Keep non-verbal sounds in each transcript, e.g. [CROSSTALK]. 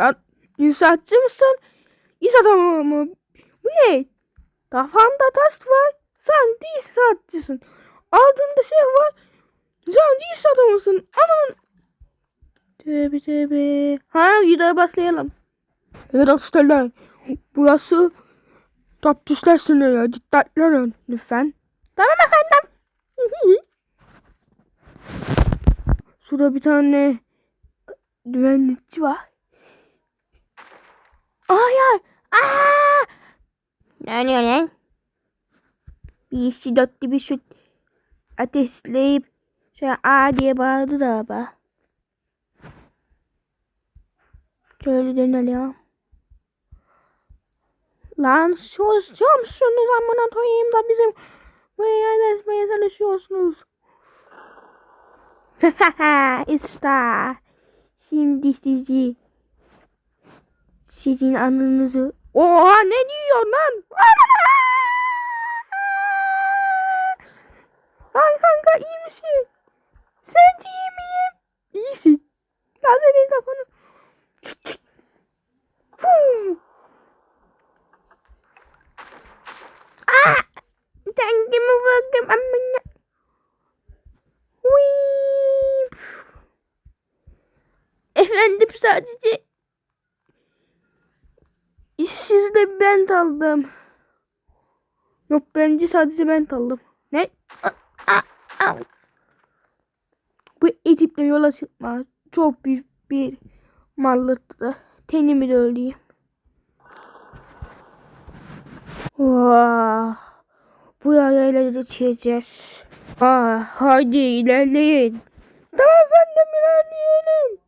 Lan inşaatçı mısın? İş adamı mı? Bu ne? Kafanda taş var. Sen de inşaatçısın. Altında şey var. Sen de iş adamısın. Aman. Tövbe tövbe. Ha videoya başlayalım. Evet arkadaşlar. Burası Taptuşlar sınırı. Dikkatli olun lütfen. Tamam efendim. Şurada bir tane güvenlikçi var. Hayır. Aa! Ne oluyor lan? Birisi dörtlü bir şu ateşleyip şöyle aa diye bağırdı da abi. Şöyle dönelim. Lan susuyor musunuz amına koyayım da bizim buraya yerleşmeye çalışıyorsunuz. [LAUGHS] işte şimdi sizi sizin anınızı Oha ne diyor lan? Lan kanka iyi misin? Sence iyi miyim? İyisin. Lan senin telefonu. Fum. Aa! Kendimi vurdum amına. Wii. Efendim sadece işsizde ben aldım. Yok bence sadece ben aldım. Ne? Bu ekiple yola çıkma. Çok büyük bir mallıktı. Tenimi de. Vah. Bu yayayla da çizeceğiz. Ah, hadi ilerleyin. Tamam efendim ilerleyelim.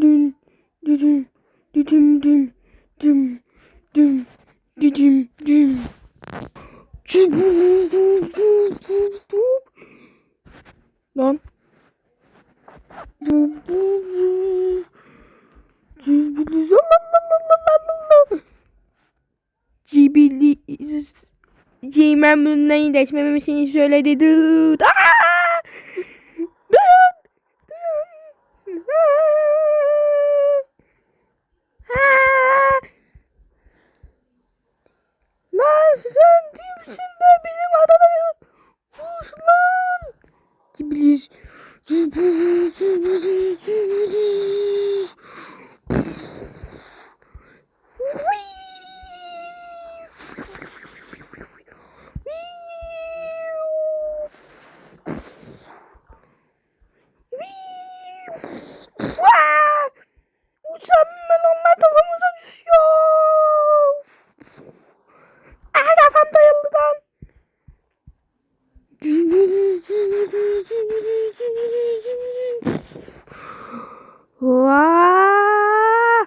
Dün, düdüm, düdüm, düm, düm, düm, düdüm, düm. Lan. Cibili Cibili Cimen bundan iyileşmemesini söyledi. Dıt. Aa! Dıt. Dıt. Aa! Lan sen kimsin de bizim adadayı vur lan. Cibili Uçanma onlar kafamıza düşüyor. Ah kafam dayalı lan. Vaa!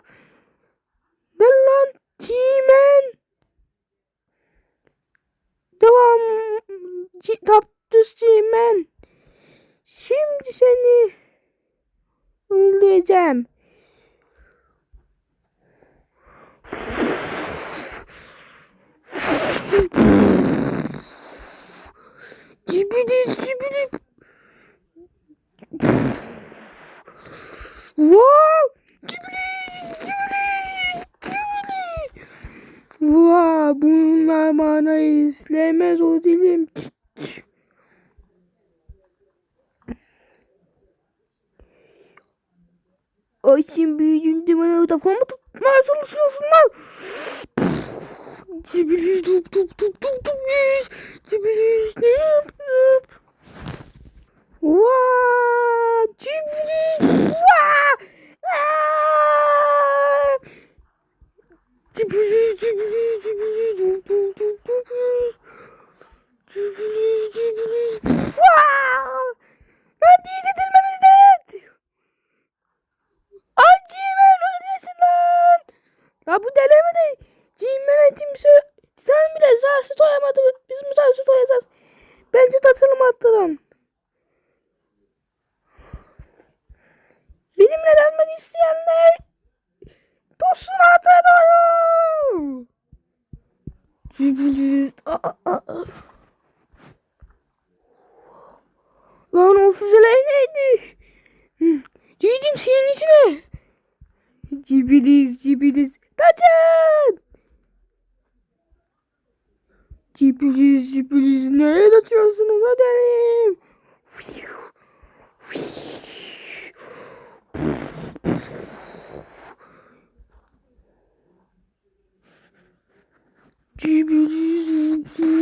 Ne lan? Çimen. Devam. Taptus çimen. Şimdi seni öldüreceğim. Cibidi cibidi. Wow! Cibidi cibidi cibidi. Wow! Bunlar bana izlemez o dilim. Ay sen büyüdüğünde bana kafamı tutmaya çalışıyorsunlar. Cibili dup dup dup dup dup Cibili ne yapıp Vaa Cibili Vaa Aa! Cibili cibili cibili dup dup dup dup Cibili cibili Vaa Hadi izletilmemiz lazım. Ay Cimen öylesin lan. Ya bu deleme de Cimen kimse sen bile zahsı doyamadı. Biz mi zahsı doyacağız? Bence tatılım attırın. Benimle gelmek isteyenler Tosun aa. Lan o füzeler neydi? Hı, Girdim senin içine. Cibiliz cibiliz. Kaçın. Cibiliz cibiliz. Nereye kaçıyorsunuz adelim? Cibiliz cibiliz.